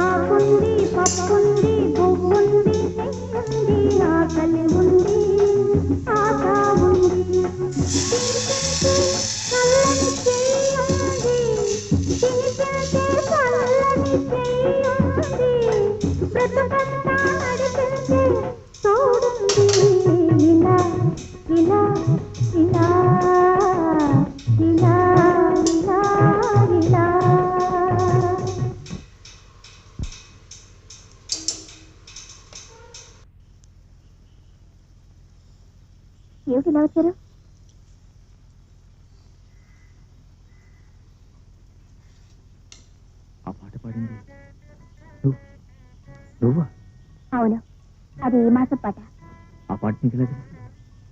ఆకుంది పప్పుంది బొప్పుంది పెంకుంది ఆకలి ఉంది ఆకా ఉంది చల్లని చెయ్యుంది తినిపించే చల్లని చెయ్యుంది బ్రతుకంతా నడిపించే తోడుంది ఇలా ఇలా ఏమిటి ఇలా వచ్చారు? ఆ పాట పాడింది. నువ్వు? అవును. అది ఏ మాసం పాట. ఆ పాట నీకు?